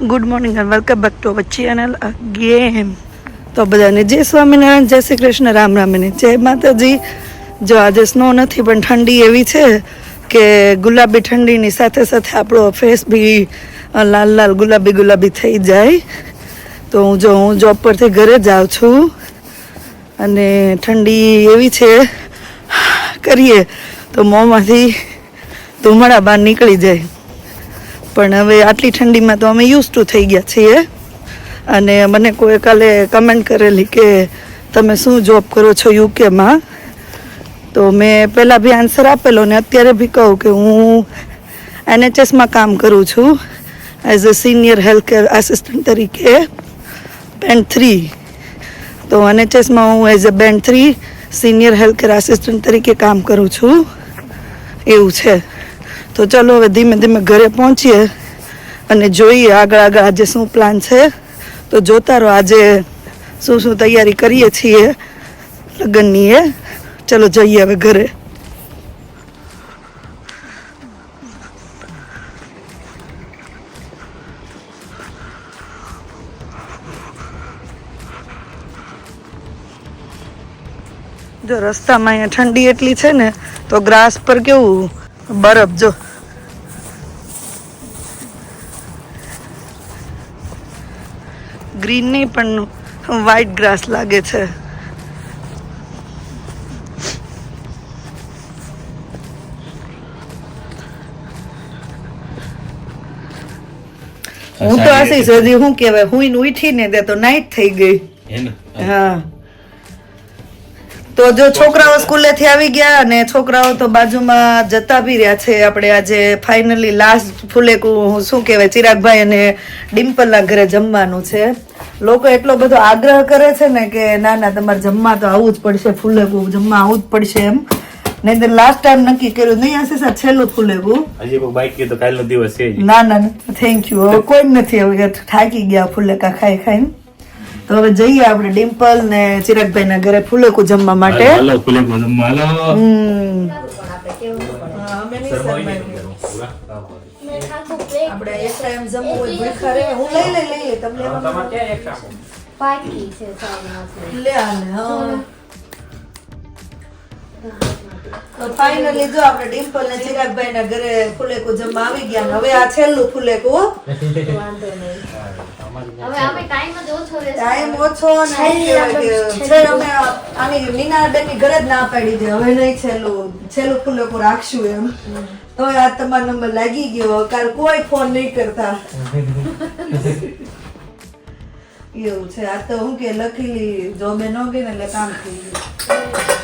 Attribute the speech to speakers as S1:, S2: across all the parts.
S1: Good morning and welcome back to our channel again તો બધાને જય સ્વામિનારાયણ, જય શ્રી કૃષ્ણ, રામ રામને જય માતાજી. જો આજે સ્નો નથી, પણ ઠંડી એવી છે કે ગુલાબી ઠંડીની સાથે સાથે આપણો ફેસ બી લાલ લાલ ગુલાબી ગુલાબી થઈ જાય. તો હું જો, હું જોબ પરથી ઘરે જ આવું છું. અને ઠંડી એવી છે, કરીએ તો મોંમાંથી ધુમાડા બહાર નીકળી જાય. પણ હવે આટલી ઠંડીમાં તો અમે યુઝ ટુ થઈ ગયા છીએ. અને મને કોઈ કાલે કમેન્ટ કરેલી કે તમે શું જોબ કરો છો યુકેમાં તો મેં પહેલાં બી આન્સર આપેલો ને અત્યારે બી કહું કે હું એનએચએસમાં કામ કરું છું. As a senior health care assistant તરીકે બેન્ડ થ્રી તો એનએચએસમાં હું as a band three senior health care assistant તરીકે કામ કરું છું. એવું છે. તો ચલો હવે ધીમે ધીમે ઘરે પહોંચીએ અને જોઈએ આગળ આગળ આજે શું પ્લાન છે. તો જોતા રહો આજે શું શું તૈયારી કરીએ છીએ લગ્નની એ ચલો જઈએ હવે ઘરે. જો રસ્તામાં અહીંયા ઠંડી એટલી છે ને, તો ગ્રાસ પર કેવું બરફ જો. ગ્રીન નહીં પણ વ્હાઈટ ગ્રાસ લાગે છે. હું તો આશી સજી હું કહેવાય હું ઉઠીને તે તો નાઈટ થઈ ગઈ. હા. તો જો છોકરાઓ સ્કૂલેથી આવી ગયા અને છોકરાઓ તો બાજુમાં જતા બી રહ્યા છે. આપણે આજે ફાઇનલી લાસ્ટ ફૂલેકું શું કહેવાય ચિરાગભાઈ અને ડિમ્પલના ઘરે જમવાનું છે. લોકો એટલો બધો આગ્રહ કરે છે ને કે ના ના તમારે જમવા તો આવવું જ પડશે ફૂલેકું જમવા આવવું જ પડશે એમ. નહીં લાસ્ટ ટાઈમ નક્કી કર્યું નહીં હશે સર છેલ્લું ફૂલેકું
S2: હજી કોઈ બાઈક તો કાલનો દિવસ છે
S1: ના ના થેન્ક યુ હવે કોઈ નથી હવે થાકી ગયા ફૂલેકા ખાઈ ખાઈને. તો હવે જઈએ આપણે ડિમ્પલ ને ચિરાગભાઈ ના ઘરે ફૂલેકું જમવા માટે.
S2: ફૂલેકું જમવા હાલો
S1: નહીં
S2: પૂરા.
S1: આપણે એક ટાઈમ જમવું હોય ભૂખા રહે હું લઈ લઈ લઈ લે તમને?
S3: પાકી છે સાવનાથી.
S1: લે આને હા તો ફાઇનલી જો આપણે ડિમ્પલ ને ચિરાગભાઈ ના ઘરે ફુલેકું જમવા આવી ગયા હવે આ છેલ્લું ફૂલેકું હો.
S3: વાંધો નહીં. હવે અમે ટાઈમ ઓછો રહેશે.
S1: ટાઈમ ઓછો ને એમ કહેવાય કે છે અમે આની નીનાબેનની ઘરે જ ના પાડી દે હવે નહીં છેલ્લું છેલ્લું ફૂલેકું રાખશું એમ હવે આ તમારો નંબર લાગી ગયો કાર કોઈ ફોન નહીં કરતા એવું છે આ તો હું કે લખેલી જોબે ન ગઈ ને એટલે કામ થઈ ગયું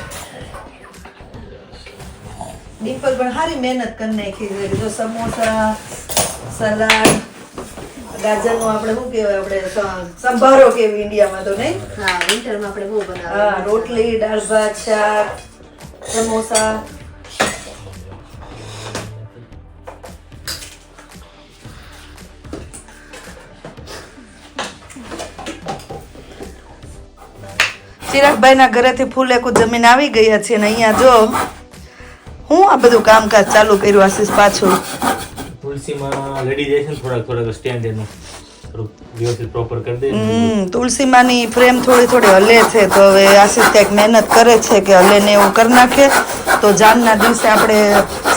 S1: ડિમ્પલ પણ સારી મહેનત કરી નાખી છે જો સમોસા સલાડ ગાજરનો આપણે શું કહેવાય આપણે સંભારો કેવી ઇન્ડિયામાં તો નહીં
S3: હા વિન્ટરમાં આપણે બહુ બનાવીએ.
S1: હા રોટલી દાળ ભાત શાક સમોસા ચિરાગભાઈ ના ઘરેથી ફૂલેકું જમીન આવી ગયા છે ને અહીંયા જો હું આ બધું કામકાજ ચાલુ કર્યું આશીષ પાછું
S2: તુલસીમાં લડી જાય છે થોડાક થોડાક સ્ટેન્ડ એનું. વ્યવસ્થિત પ્રોપર કરી દે
S1: હમ તુલસીમાની ફ્રેમ થોડી થોડી હલે છે તો હવે આશીષ કંઈક મહેનત કરે છે કે હલે ને એવું કરી નાખે. તો જાનના દિવસે આપણે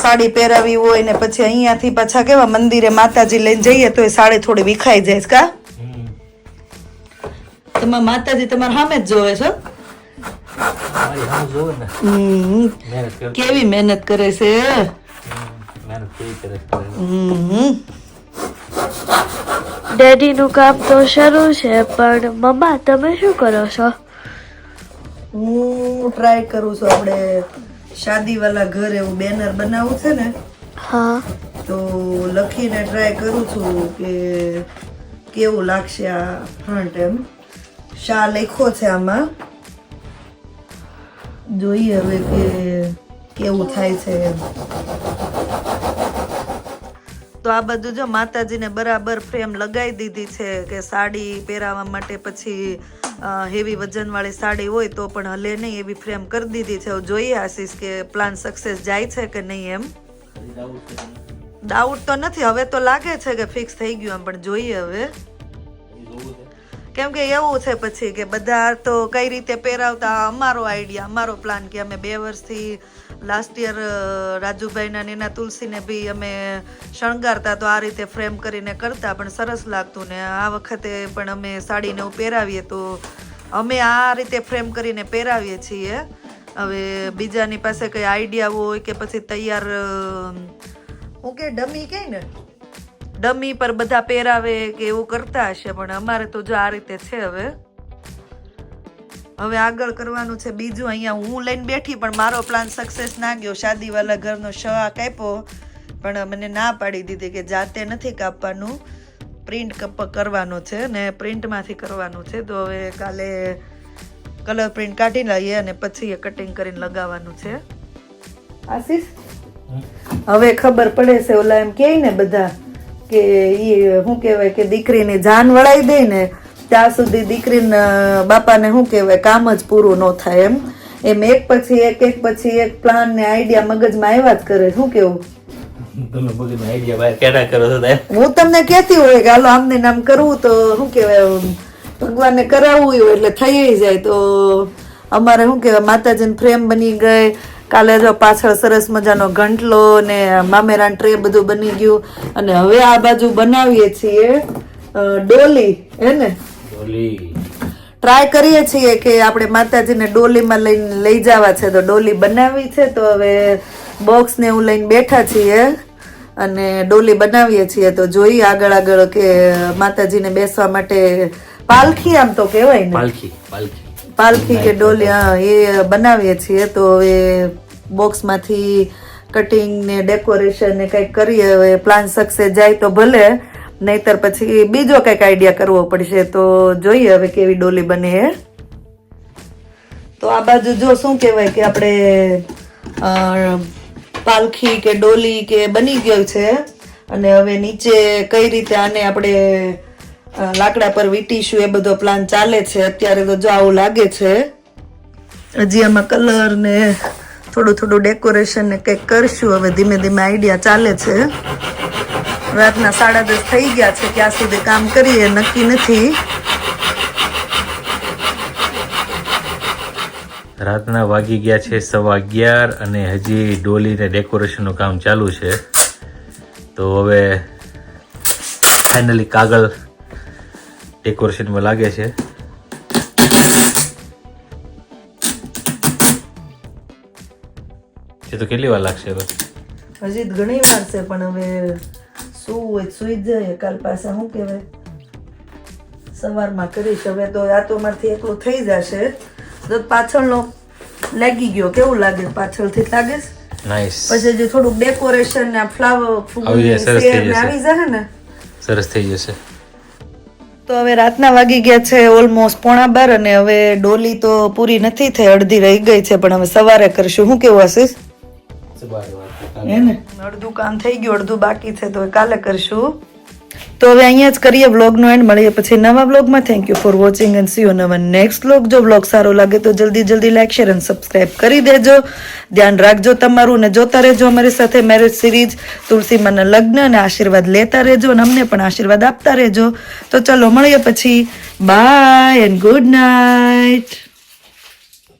S1: સાડી પહેરાવી હોય ને પછી અહીંયાથી પાછા કેવા મંદિરે માતાજી લઈને જઈએ તો એ સાડી થોડી વિખાઈ જાય કા. તમારા માતાજી તમારા સામે જ જોવે છો? કેવી મહેનત કરે છે?
S2: ડેડી નું
S1: હમ.
S4: ડેડીનું કામ તો શરૂ છે પણ મમ્મા તમે શું કરો છો?
S1: હું ટ્રાય કરું છું આપણે શાદીવાલા ઘર એવું બેનર બનાવવું છે ને
S4: હા.
S1: તો લખીને ટ્રાય કરું છું કે કેવું લાગશે આ ફ્રન્ટ એમ. શા લખ્યો છે આમાં? જોઈએ હવે કે કેવું થાય છે એમ. તો આ બધું જો માતાજીને બરાબર ફ્રેમ લગાવી દીધી છે કે સાડી પહેરાવવા માટે પછી હેવી વજનવાળી સાડી હોય તો પણ હલે નહીં એવી ફ્રેમ કરી દીધી છે. જોઈએ આશીષ કે પ્લાન સક્સેસ જાય છે કે નહીં એમ. ડાઉટ તો નથી. હવે તો લાગે છે કે ફિક્સ થઈ ગયું એમ પણ જોઈએ હવે. કેમ કે એવું છે પછી કે બધા તો કઈ રીતે પહેરાવતા, અમારો આઈડિયા અમારો પ્લાન કે અમે બે વર્ષથી લાસ્ટ યર રાજુભાઈના ને એના તુલસીને બી અમે શણગારતા તો આ રીતે ફ્રેમ કરીને કરતા, પણ સરસ લાગતું ને. આ વખતે પણ અમે સાડીને એવું પહેરાવીએ તો અમે આ રીતે ફ્રેમ કરીને પહેરાવીએ છીએ. હવે બીજાની પાસે કંઈ આઈડિયા હોય કે પછી તૈયાર હું કે ડમી કહે ને? ડમી પર બધા પહેરાવે કે એવું કરતા હશે પણ અમારે તો જો આ રીતે છે હવે. હવે આગળ કરવાનું છે બીજું અહીંયા હું લઈને બેઠી પણ મારો પ્લાન સક્સેસ ના ગયો. શાદીવાલા ઘરનો શવા કાપ્યો પણ મને ના પાડી દીધી કે જાતે નથી કાપવાનું. પ્રિન્ટ કપ કરવાનો છે ને પ્રિન્ટમાંથી કરવાનું છે તો હવે કાલે કલર પ્રિન્ટ કાઢી લઈએ અને પછી એ કટિંગ કરીને લગાવવાનું છે. આશીષ? હવે ખબર પડે છે ઓલા એમ કહે ને બધા કે એ શું કહેવાય કે દીકરીની જાન વળાઈ દે ને ત્યાં સુધી દીકરીને બાપાને શું કહેવાય કામ જ પૂરું ન થાય એમ. એમ એક પછી એક એક પછી એક પ્લાન ને આઈડિયા મગજમાં આવ્યા જ કરે. શું કેવું?
S2: તમે બધી આઈડિયા બહાર કેટા કરો છો
S1: હું તમને કહેતી હોય કે હાલો આમને નામ કરવું તો શું કહેવાય ભગવાનને કરાવવું હોય એટલે થઈ જાય તો અમારે શું કહેવાય માતાજીને ફ્રેમ બની ગઈ કાલે જો પાછળ સરસ મજાનો ઘંટલો ને મામેરાન ટ્રે બધું બની ગયું. અને હવે આ બાજુ બનાવીએ છીએ ડોલી હે ને? ટ્રાય કરીએ છીએ કે આપણે માતાજીને ડોલીમાં લઈને લઈ જવા છે. તો ડોલી બનાવી છે તો હવે બોક્સ ને એવું લઈને બેઠા છીએ અને ડોલી બનાવીએ છીએ. તો જોઈએ આગળ આગળ કે માતાજીને બેસવા માટે પાલખી આમ તો કહેવાય ને.
S2: પાલખી પાલખી.
S1: પાલખી કે ડોલી એ બનાવીએ છીએ તો હવે બોક્સમાંથી કટિંગ ને ડેકોરેશન ને કંઈક કરીએ હવે પ્લાન સક્સેસ જાય તો ભલે નહીતર પછી બીજો કંઈક આઈડિયા કરવો પડશે તો જોઈએ હવે કેવી ડોલી બને એ તો આ બાજુ જો શું કહેવાય કે આપણે પાલખી કે ડોલી કે બની ગયો છે અને હવે નીચે કઈ રીતે આને આપણે લાકડા પર વીટીશું એ બધો પ્લાન ચાલે છે. અત્યારે તો જો આવું લાગે છે. હજી આમાં કલર ને થોડું થોડું ડેકોરેશન ને કંઈક કરશું. હવે ધીમે ધીમે આઈડિયા ચાલે છે. રાતના સાડા દસ થઈ ગયા છે. ક્યાં સુધી કામ કરીએ. નક્કી નથી.
S2: રાતના વાગી ગયા છે સવા અગિયાર અને હજી ડોલીને ડેકોરેશનનું કામ ચાલુ છે. તો હવે ફાઇનલી કાગળ ડેકોરેશનમાં લાગે છે. એ તો કેટલી વાર લાગશે હવે?
S1: હજી ઘણી વાર છે પણ હવે શું હોય સુઈ જાય કાલ પાસે શું કહેવાય? સવારમાં કરીશ. હવે તો આ તો મારથી એકલું થઈ જશે. તો પાછળનો લાગી ગયો. કેવું લાગે? પાછળથી લાગે છે?
S2: નાઇસ
S1: પછી જે થોડુંક ડેકોરેશન ને ફ્લાવર
S2: ફૂલ
S1: આવી જશે. ને?
S2: સરસ થઈ જશે.
S1: તો હવે રાતના વાગી ગયા છે ઓલમોસ્ટ પોણા બાર અને હવે ડોલી તો પૂરી નથી થઈ અડધી રહી ગઈ છે પણ હવે સવારે કરશું. શું કેવું આશીષ? હે ને? અડધું કામ થઈ ગયું અડધું બાકી છે તો હવે કાલે કરશું. તો હવે અહીંયા જ કરીએ વ્લોગનો એન્ડ. મળીએ પછી નવા વ્લોગમાં. Thank you for watching and see you નવા નેક્સ્ટ વ્લોગ જો વ્લોગ સારો લાગે તો જલ્દી જલ્દી લાઈક શેર અને સબસ્ક્રાઇબ કરી દેજો. ધ્યાન રાખજો તમારું ને જોતા રહેજો અમારી સાથે મેરેજ સિરીઝ તુલસી માના લગ્ન અને આશીર્વાદ લેતા રહેજો અને અમને પણ આશીર્વાદ આપતા રહેજો. તો ચલો મળીએ પછી. By and good night